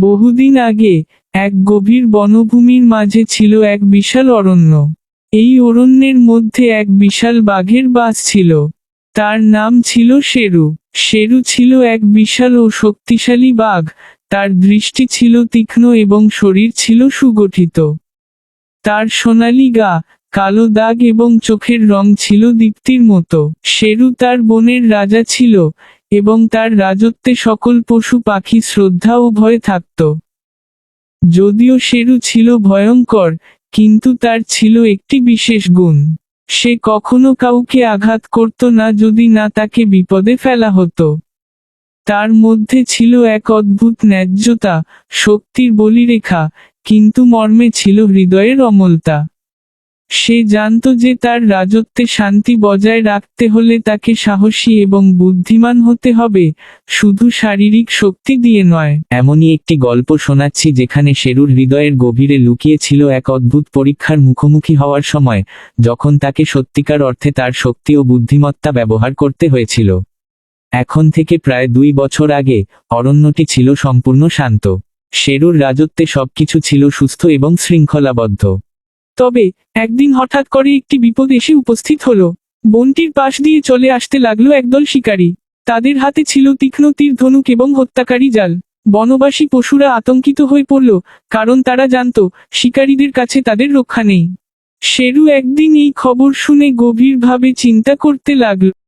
বহুদিন আগে এক গভীর বনভূমির মাঝে ছিল এক বিশাল অরণ্য। এই অরণ্যের মধ্যে এক বিশাল বাঘের বাস ছিল। তার নাম ছিল শেরু। শেরু ছিল এক বিশাল ও শক্তিশালী বাঘ। তার দৃষ্টি ছিল তীক্ষ্ণ এবং শরীর ছিল সুগঠিত। তার সোনালি গা, কালো দাগ এবং চোখের রং ছিল দীপ্তির মতো। শেরু তার বনের রাজা ছিল। এবং তার রাজত্বে সকল পশু পাখি শ্রদ্ধা ও ভয় থাকত। যদিও শেরু ছিল ভয়ঙ্কর, কিন্তু তার ছিল একটি বিশেষ গুণ। সে কখনো কাউকে আঘাত করত না যদি না তাকে বিপদে ফেলা হতো। তার মধ্যে ছিল এক অদ্ভুত ন্যায্যতা, শক্তির বলিরেখা, কিন্তু মর্মে ছিল হৃদয়ের অমলতা। সে জানত যে তার রাজত্বে শান্তি বজায় রাখতে হলে তাকে সাহসী এবং বুদ্ধিমান হতে হবে, শুধু শারীরিক শক্তি দিয়ে নয়। এমনই একটি গল্প শোনাচ্ছি যেখানে শেরুর হৃদয়ের গভীরে লুকিয়ে ছিল এক অদ্ভুত পরীক্ষার মুখোমুখি হওয়ার সময়, যখন তাকে সত্যিকার অর্থে তার শক্তি ও বুদ্ধিমত্তা ব্যবহার করতে হয়েছিল। এখন থেকে প্রায় দুই বছর আগে, অরণ্যটি ছিল সম্পূর্ণ শান্ত। শেরুর রাজত্বে সবকিছু ছিল সুস্থ এবং শৃঙ্খলাবদ্ধ। তবে, একদিন হঠাৎ করে একটি বিপদ এসে উপস্থিত হল। বনটির পাশ দিয়ে চলে আসতে লাগল একদল শিকারী। তাদের হাতে ছিল তীক্ষ্ণ তীর ধনুক এবং হত্যাকারী জাল। বনবাসী পশুরা আতঙ্কিত হয়ে পড়ল, কারণ তারা জানত, শিকারীদের কাছে তাদের রক্ষা নেই। শেরু একদিন এই খবর শুনে গভীরভাবে চিন্তা করতে লাগল।